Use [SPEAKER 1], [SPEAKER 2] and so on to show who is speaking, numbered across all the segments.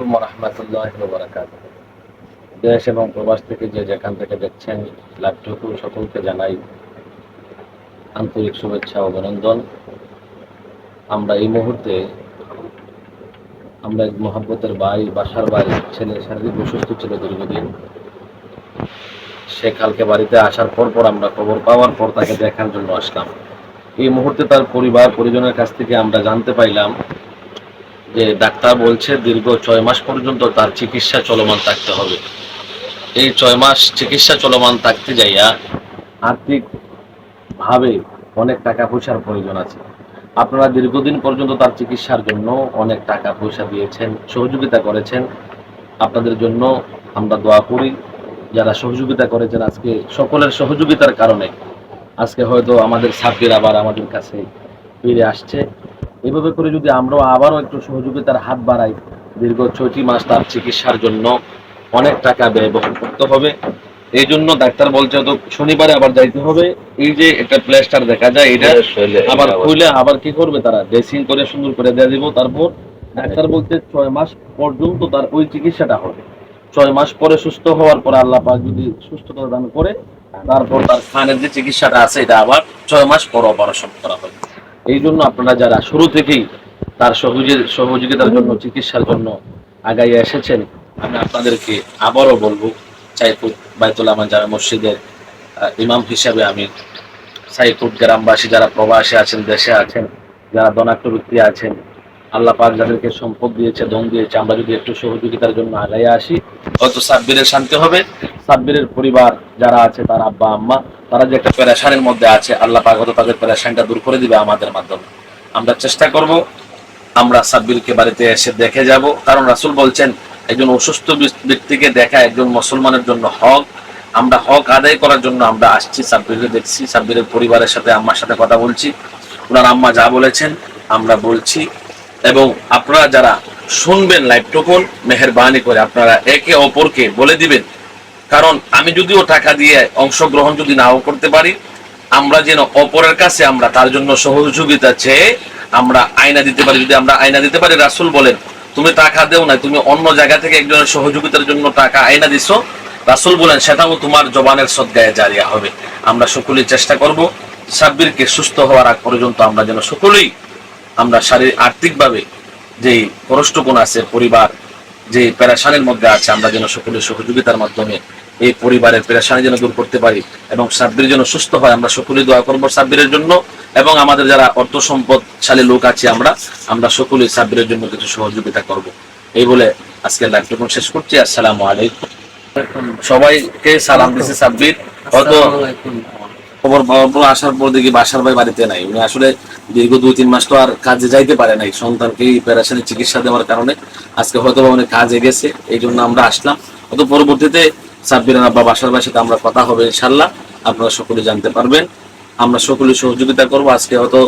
[SPEAKER 1] আলাইকুম রহমতুল্লাহ বারাকাত দেশ এবং প্রবাস থেকে যে যেখান থেকে দেখছেন লাভটুকু সকলকে জানাই আন্তরিক শুভেচ্ছা অভিনন্দন। আমরা এই মুহূর্তে, আমরা বাসার বাড়ি ছেলে, শারীরিক অসুস্থ ছিল দীর্ঘদিন। সে কালকে বাড়িতে আসার পর পর আমরা খবর পাওয়ার পর তাকে দেখার জন্য আসলাম। এই মুহূর্তে তার পরিবার, পরিজনের কাছ থেকে আমরা জানতে পাইলাম যে ডাক্তার বলছে দীর্ঘ ছয় মাস পর্যন্ত তার চিকিৎসা চলমান থাকতে হবে। এই ছয় মাস চিকিৎসা চলমান থাকতে যাইয়া আর্থিক ভাবে অনেক টাকা পয়সার প্রয়োজন আছে। আপনারা দীর্ঘদিন পর্যন্ত তার চিকিৎসার জন্য অনেক টাকা পয়সা দিয়েছেন, সহযোগিতা করেছেন। আপনাদের জন্য আমরা দোয়া করি, যারা সহযোগিতা করেছেন আজকে সকলের সহযোগিতার কারণে। আজকে হয়তো আমাদের সাব্বির আবার আমাদের কাছে ফিরে আসছে। এভাবে করে যদি আমরাও আবারও একটু সহযোগিতার হাত বাড়াই দীর্ঘ ছয়টি মাস তার চিকিৎসার জন্য অনেক টাকা ব্যয়বহুল করতে হবে। এই জন্য ডাক্তার বলছে তো শনিবারে আবার যাইতে হবে। এই যে একটা প্লেস্টার দেখা যায় এটা আবার খুলে আবার কি করবে তারা? ড্রেসিং করে সুন্দর করে দিয়ে দিব তারপর ডাক্তার বলতে ছয় মাস পর্যন্ত তার ওই চিকিৎসাটা হবে। ছয় মাস পরে সুস্থ হওয়ার পরে আল্লাহ পাক যদি সুস্থতা দান করে তারপর তার খানের যে চিকিৎসাটা আছে এটা আবার ছয় মাস পর অপারেশন করা হবে। এই জন্য আপনারা যারা শুরু থেকেই তার সহযোগী, সহযোগিতার জন্য, চিকিৎসার জন্য আগাইয়ে এসেছেন, আমি আপনাদেরকে আবারও বলব চাইপুর বাইতুল আমার জামে মসজিদের ইমাম হিসাবে আমি সাইকুট গ্রামবাসী যারা প্রবাসী আছেন, দেশে আছেন, যারা ব্যক্তি আছেন, আল্লাহ পাক যাদেরকে সম্পদ দিয়েছে, ধন দিয়েছে, আমরা যদি একটু সহযোগিতার জন্য আগাইয়ে আসি হয়তো সাব্বিরের শান্তি হবে। সাব্বিরের পরিবার যারা আছে, তার আব্বা, আম্মা, তারা যে একটা প্যারাসানের মধ্যে আছে, আল্লাহ পাক তাদের প্যারাসানটা দূর করে দিবে আমাদের মাধ্যমে। আমরা চেষ্টা করব, আমরা সাব্বিরকে বাড়িতে এসে দেখে যাব। কারণ রাসুল বলছেন, একজন অসুস্থ ব্যক্তিকে দেখা একজন মুসলমানের জন্য হক। আমরা হক আদায় করার জন্য আমরা আসছি, সাব্বিরকে দেখছি, সাব্বিরের পরিবারের সাথে আম্মার সাথে কথা বলছি। ওনার আম্মা যা বলেছেন, আমরা বলছি। এবং আপনারা যারা শুনবেন লাইভটুকুন মেহরবানি করে আপনারা একে অপরকে বলে দিবেন। কারণ আমি যদিও টাকা দিয়ে অংশগ্রহণ যদি নাও করতে পারি, আমরা যেন অপরের কাছে আমরা তার জন্য সহযোগিতা চেয়ে আমরা আয়না দিতে পারি। যদি আমরা আয়না দিতে পারি, রাসুল বলেন, তুমি টাকা দেও না তুমি অন্য জায়গা থেকে একজনের সহযোগিতার জন্য টাকা আয়না দিছো। রাসুল বলেন, সেটাও তোমার জবানের সদ্গায়ে জারিয়া হবে। আমরা সকলেই চেষ্টা করব সাব্বিরকে সুস্থ হওয়ার আগ পর্যন্ত আমরা যেন সকলেই আমরা শারীরিক, আর্থিকভাবে যেই কষ্টগুণ আছে, পরিবার যে প্যারাসানের মধ্যে আছে, আমরা যেন সকলের সহযোগিতার মাধ্যমে এই পরিবারের প্যারাসানি যেন দূর করতে পারি এবং সাব্বির যেন সুস্থ হয়, আমরা সকলেই দোয়া করব সাব্বিরের জন্য এবং আমাদের যারা অর্থ সম্পদশালী লোক আছে আমরা আমরা সকলেই সাব্বিরের জন্য কিছু সহযোগিতা করব। এই বলে আজকে লাইভটুকু শেষ করছি। আসসালামু আলাইকুম। সবাইকে সালাম দিছে সাব্বির। হয়তো খবর পাওয়ার পর আসার পর দেখি বাসার ভাই বাড়িতে নাই। উনি আসলে দীর্ঘ দুই, তিন মাস তো আর কাজে যাইতে পারে নাই। সন্তানকে এই চিকিৎসা দেওয়ার কারণে আজকে হয়তো উনি কাজে গেছে এই জন্য আমরা আসলাম। হয়তো পরবর্তীতে সাব্বির আব্বা বাসার ভাইয়ের সাথে আমরা কথা হবে ইনশাল্লাহ আপনারা সকলে জানতে পারবেন। আমরা সকলে সহযোগিতা করব। আজকে হয়তো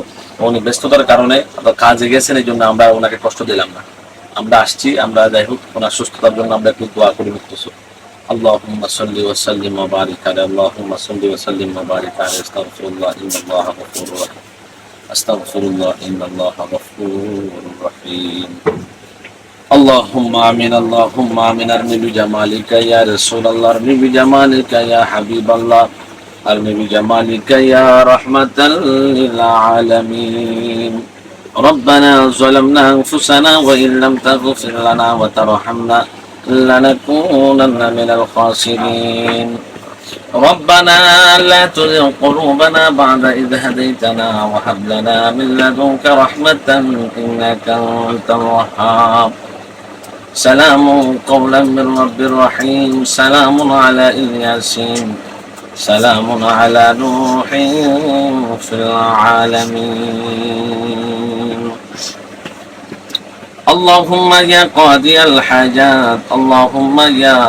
[SPEAKER 1] উনি ব্যস্ততার কারণে কাজে গেছেন এই জন্য আমরা ওনাকে কষ্ট দিলাম না। আমরা আসছি, আমরা যাই হোক, ওনার সুস্থতার জন্য আমরা একটু দোয়া করি মুক্তসু اللهم صل وسلم وبارك على اللهم صل وسلم وبارك على استغفر الله إن الله غفور رحيم. استغفر الله إن الله غفور رحيم. اللهم آمين اللهم آمين. أرمي بجمالك يا رسول الله أرمي بجمالك يا حبيب الله. أرمي بجمالك يا رحمة للعالمين ربنا ظلمنا أنفسنا وإن لم تغفر لنا وترحمنا. لنكونن من الخاسرين. ربنا لا تزغ قلوبنا بعد إذ هديتنا وهب لنا من لدنك رحمة إنك أنت الوهاب. سلام قولا من رب رحيم. سلام على الياسين سلام على نوح في العالمين. اللهم يا قاضي الحاجات اللهم يا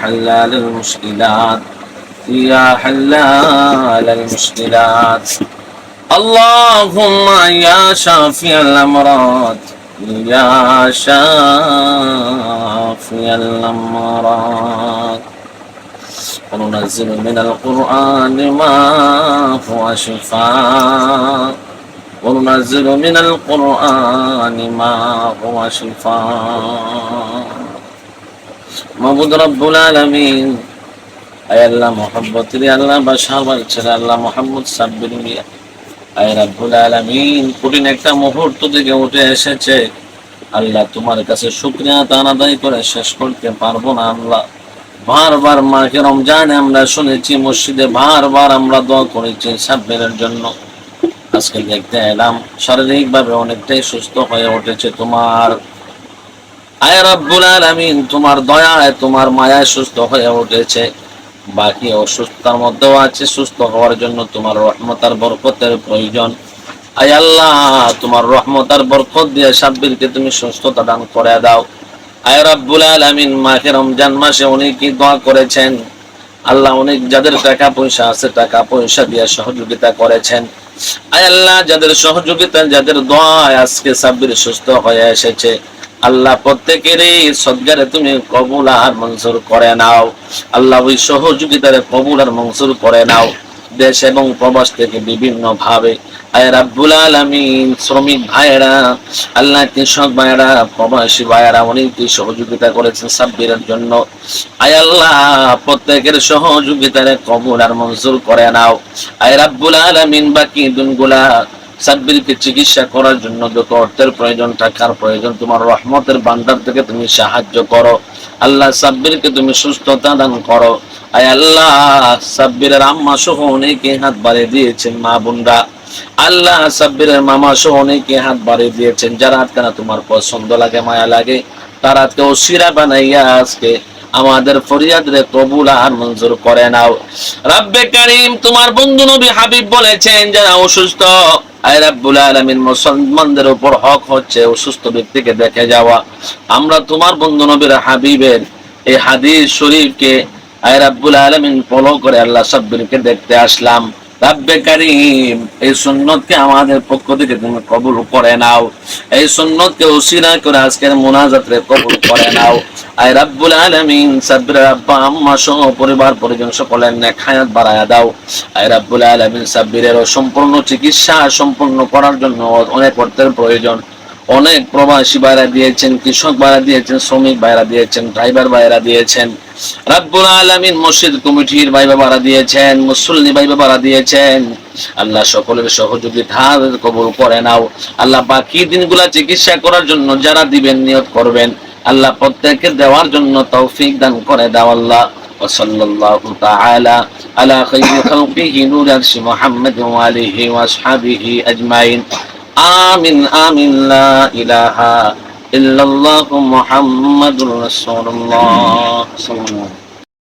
[SPEAKER 1] حلال المشكلات يا حلال المشكلات. اللهم يا شافي الأمراض يا شافي الأمراض. وننزل من القرآن ما هو شفاء. وننزل من القرآن ما هو شفاء মাহমুদ রব্বুল আলমিন আয় আল্লাহ মোহাম্মদ আল্লাহ বাসার ছেলে আল্লাহ মোহাম্মদ সাব্বির মিয়া আয় রাব্বুল আলামিন কঠিন একটা মুহূর্ত থেকে উঠে এসেছে আল্লাহ তোমার কাছে শুকরিয়া তান আদায় করে শেষ করতে পারবো না আল্লাহ বারবার মাকে রমজানে আমরা শুনেছি মসজিদে বারবার আমরা দোয়া করেছি সাব্বিরের জন্য আজকে দেখতে এলাম। শারীরিক ভাবে অনেকটাই সুস্থ হয়ে উঠেছে তোমার। আয় রাব্বুল আলামিন, তোমার দয়ায়, তোমার মায়ায় সুস্থ হয়ে উঠেছে। বাকি অসুস্থতার মধ্যেও আছে, সুস্থ হওয়ার জন্য তোমার রহমতার বরকতের প্রয়োজন। আয় আল্লাহ, তোমার রহমতার বরকত দিয়ে সাব্বিরকে তুমি সুস্থতা দান করে দাও। আয় রাব্বুল আলামিন মাকে রমজান মাসে অনেকই দোয়া করেছেন। আল্লাহ অনেক যাদের টাকা পয়সা আছে, টাকা পয়সা দিয়ে সহযোগিতা করেছেন। আয় আল্লাহ, যাদের সহযোগিতা, যাদের দোয়া আজকে সাব্বির সুস্থ হয়ে এসেছে, আল্লাহ প্রত্যেকেরই সদ্গারে তুমি কবুল আর মঞ্জুর করে নাও। আল্লাহ ওই সহযোগিতারে কবুল আর মঞ্জুর করে নাও। দেশ এবং প্রবাস থেকে বিভিন্ন ভাবে রাব্বুল আলামিন, শ্রমিক ভাইয়েরা, আল্লাহ কৃষক ভাইয়েরা, প্রবাসী ভাইয়েরা অনেকই সহযোগিতা করেছেন সাব্বিরের জন্য। আয় আল্লাহ, প্রত্যেকের সহযোগিতারে কবুল আর মঞ্জুর করে নাও। আয় রাব্বুল আলামিন, বাকি দিনগুলা সাব্বিরকে চিকিৎসা করার জন্য যত অর্থের প্রয়োজন, টাকার প্রয়োজন, তোমার রহমতের ভান্ডার থেকে তুমি সাহায্য করো। আল্লাহ সাব্বিরকে তুমি সুস্থতা দান করো। আয় আল্লাহ, সাব্বিরের আম্মা সহ অনেকে হাত বাড়িয়ে দিয়েছেন মা বোনরা। আল্লাহ সাব্বিরের মামা সহ অনেকে হাত বাড়িয়ে দিয়েছেন, যারা আজকে তোমার পছন্দ লাগে, মায়া লাগে। তারা আজকে অসিরা বানাইয়া আজকে আমাদের ফরিয়াদ রে কবুল আর মঞ্জুর করে নাও। রাব্বে কারিম, তোমার বন্ধু নবী হাবিব বলেছেন, যারা অসুস্থ আয় আলামিন, মুসলমানদের উপর হক হচ্ছে অসুস্থ ব্যক্তিকে দেখে যাওয়া। আমরা তোমার বন্ধু নবীর হাবিবের এই হাদিস শরীফকে আয় রাব্বুল আলামিন ফলো করে আল্লাহ সাব্বিরকে দেখতে আসলাম। রাব্বে এই সুন্নতকে আমাদের পক্ষ থেকে তুমি কবুল করে নাও। এই সুন্নতকে উসিরা করে আজকের মোনাজাতরে কবুল করে নাও। আয় রাব্বুল আলামিন, সাব্বির আব্বা আম্মা সহ পরিবার পরিজন সকলের নেক হায়াত বাড়ায়া দাও। আয় রাব্বুল আলামিন সাব্বিরের সম্পূর্ণ চিকিৎসা সম্পূর্ণ করার জন্য অনেক অর্থের প্রয়োজন। অনেক প্রবাসী বাইরা দিয়েছেন কৃষক বাইরা দিয়েছেন শ্রমিক বাইরা দিয়েছেন ড্রাইভার বাইরা দিয়েছেন রাব্বুল আলামিন মসজিদ কমিটির ভাই বাবারা দিয়েছেন মুসল্লি ভাই বাবারা দিয়েছেন আল্লাহ সকলের সহযোগিতা কবুল করে নাও আল্লাহ বাকি দিনগুলা চিকিৎসা করার জন্য যারা দিবেন নিয়ত করবেন আল্লাহ প্রত্যেককে দেওয়ার জন্য তৌফিক দান করে দাও আল্লাহ وصلى الله تعالى على خير خلقه نور عرش محمد وآله وأصحابه أجمعين আমিন আমিন লা ইলাহা ইল্লাল্লাহু মুহাম্মাদুর রাসূলুল্লাহ। সাল্লাল্লাহু আলাইহি